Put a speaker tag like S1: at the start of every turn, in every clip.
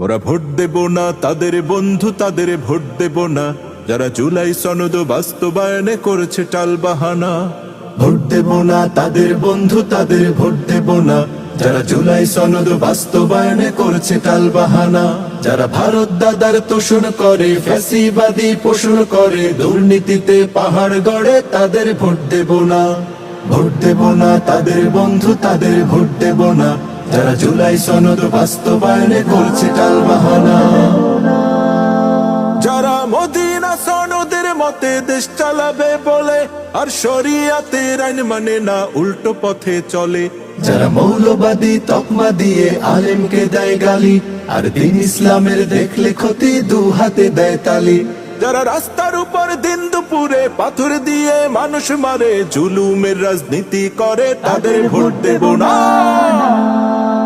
S1: মোরা ভোট দেব না, তাদের বন্ধু তাদের ভোট দেব না। যারা জুলাই সনদ বাস্তবায়নে করেছে টাল বাহানা। ভোট দেব না, তাদের বন্ধু তাদের ভোট দেব না। যারা জুলাই সনদ বাস্তবায়নে করছে টাল বাহানা। যারা ভারত দাদার তোষণ করে, ফ্যাসিবাদী পোষণ করে, দুর্নীতিতে পাহাড় গড়ে, তাদের ভোট দেব না। ভোট দেব না, তাদের বন্ধু তাদের ভোট দেব না। যারা জুলাই সনদ বাস্তবায়নে করছে টাল বাহানা যারা মদিনা সনদের মতে দেশ চালাবে বলে, আর শরিয়াতের আইন মানে না, উল্টো পথে চলে। যারা মৌলবাদী তকমা দিয়ে আলেমকে দেয় গালি, আর দিন ইসলামের দেখলে ক্ষতি দু হাতে দেয় তালি। যারা রাস্তার উপর দিন দুপুরে পাথর দিয়ে মানুষ মারে, জুলুমের রাজনীতি করে, তাদের ভোট দেব না।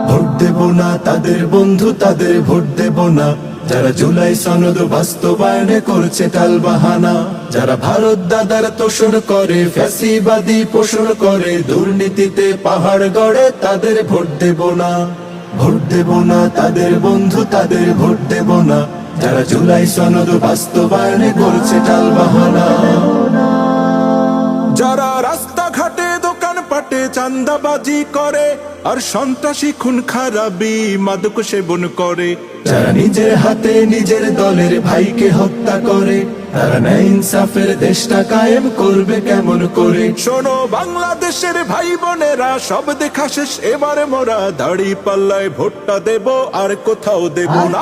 S1: ভোট দেব না, তাদের বন্ধু তাদের ভোট দেব না। যারা জুলাই সনদ বাস্তবায়নে করছে টাল বাহানা যারা ভারত দাদার তোষণ করে, ফ্যাসিবাদী পোষণ করে, দুর্নীতিতে পাহাড় গড়ে, তাদের ভোট দেব না। ভোট দেব না, তাদের বন্ধু তাদের ভোট দেব না। যারা জুলাই সনদ বাস্তবায়নে করছে টাল বাহানা যারা রাস্তাঘাটে পাটে চান্দাবাজি করে আর সন্ত্রাসী খুন খারাপি মাদক সেবন করে। যারা নিজের হাতে নিজের দলের ভাইকে হত্যা করে তারা ন্যায় ইনসাফের দেশটা কায়েম করবে কেমন করে। শোনো বাংলাদেশের ভাই বোনেরা সব দেখা শেষ এবারে মোরা দাড়ি পাল্লায় ভোটটা দেব আর কোথাও দেব না।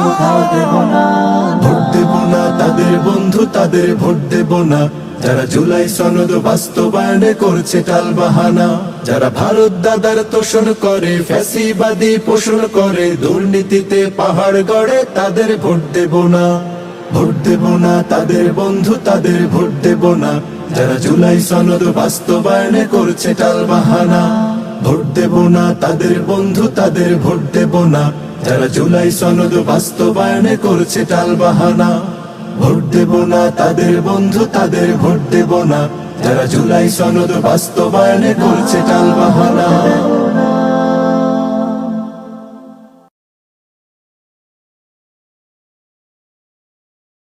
S1: না, তাদের বন্ধু তাদের ভোট দেব না। যারা জুলাই সনদ বাস্তবায়নে করছে টাল বাহানা, যারা ভারত দাদার তোষণ করে, ফ্যাসিবাদী পোষণ করে, দুর্নীতিতে পাহাড় গড়ে তাদের ভোট দেব না। ভোট দেব না, তাদের বন্ধু তাদের ভোট দেব না। যারা জুলাই সনদ বাস্তবায়নে করছে টাল বাহানা, ভোট দেব না, তাদের বন্ধু তাদের ভোট দেব না। যারা জুলাই সনদ বাস্তবায়নে করছে টাল বাহানা। ভোট দেব না, তাদের বন্ধু, তাদের ভোট দেব না। যারা জুলাই সনদ বাস্তবায়নে করছে টাল বাহানা